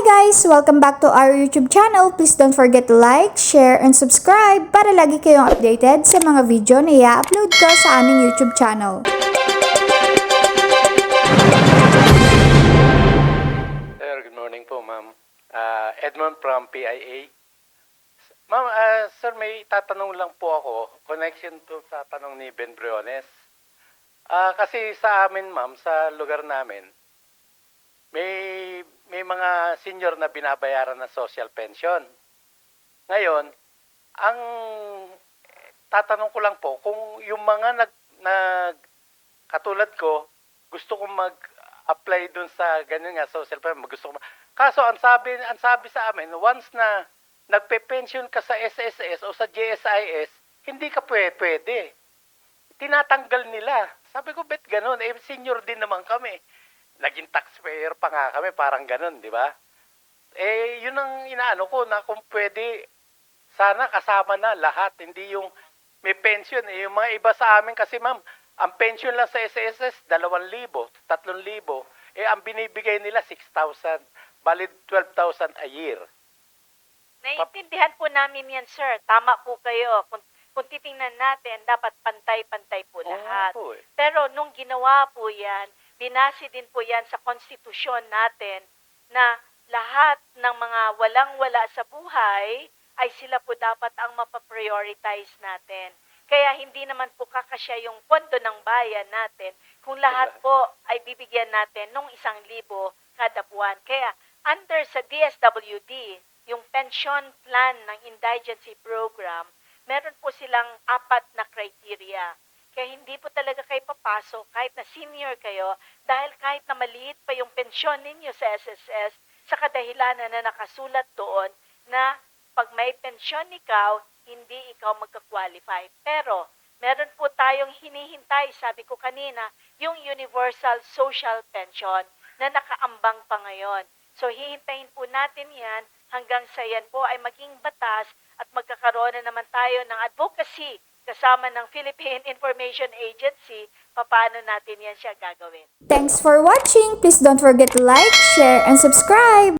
guys! Welcome back to our YouTube channel. Please don't forget to like, share, and subscribe para lagi kayong updated sa mga video na i-upload ko sa aming YouTube channel. Sir, good morning po, ma'am. Ah, Edmond from PIA. Ma'am, ah, sir, may tatanong lang po ako. Connection to sa tanong ni Ben Briones. Ah, kasi sa amin, ma'am, sa lugar namin, mga senior na binabayaran ng social pension. Ngayon, ang tatanong ko lang po kung yung mga nag, nag katulad ko, gusto kong mag-apply dun sa ganyan nga social pension, gusto ko Kaso ang sabi ang sabi sa amin, once na nagpe-pension ka sa SSS o sa GSIS, hindi ka pwede. Tinatanggal nila. Sabi ko, bet ganun? Eh, senior din naman kami. Naging taxpayer pa nga kami, parang ganun, di ba? Eh, yun ang inaano ko na kung pwede, sana kasama na lahat. Hindi yung may pension. Eh, yung mga iba sa amin kasi, ma'am, ang pension lang sa SSS, 2,000, 3,000. Eh, ang binibigay nila, 6,000. Valid 12,000 a year. Naiintindihan po namin yan, sir. Tama po kayo. Kung, kung titingnan natin, dapat pantay-pantay po Oo lahat. po eh. Pero nung ginawa po yan, binasi din po yan sa konstitusyon natin na lahat ng mga walang-wala sa buhay ay sila po dapat ang mapaprioritize natin. Kaya hindi naman po kakasya yung pondo ng bayan natin kung lahat po ay bibigyan natin nung isang libo kada buwan. Kaya under sa DSWD, yung pension plan ng indigency program, meron po silang apat na criteria. Kaya hindi po talaga kayo papasok kahit na senior kayo dahil kahit na maliit pa yung pensyon ninyo sa SSS sa kadahilanan na nakasulat doon na pag may pensyon ikaw, hindi ikaw magka-qualify. Pero meron po tayong hinihintay, sabi ko kanina, yung Universal Social Pension na nakaambang pa ngayon. So hihintayin po natin yan hanggang sa yan po ay maging batas at magkakaroon na naman tayo ng advocacy kasama ng Philippine Information Agency, paano natin yan siya gagawin. Thanks for watching! Please don't forget to like, share, and subscribe!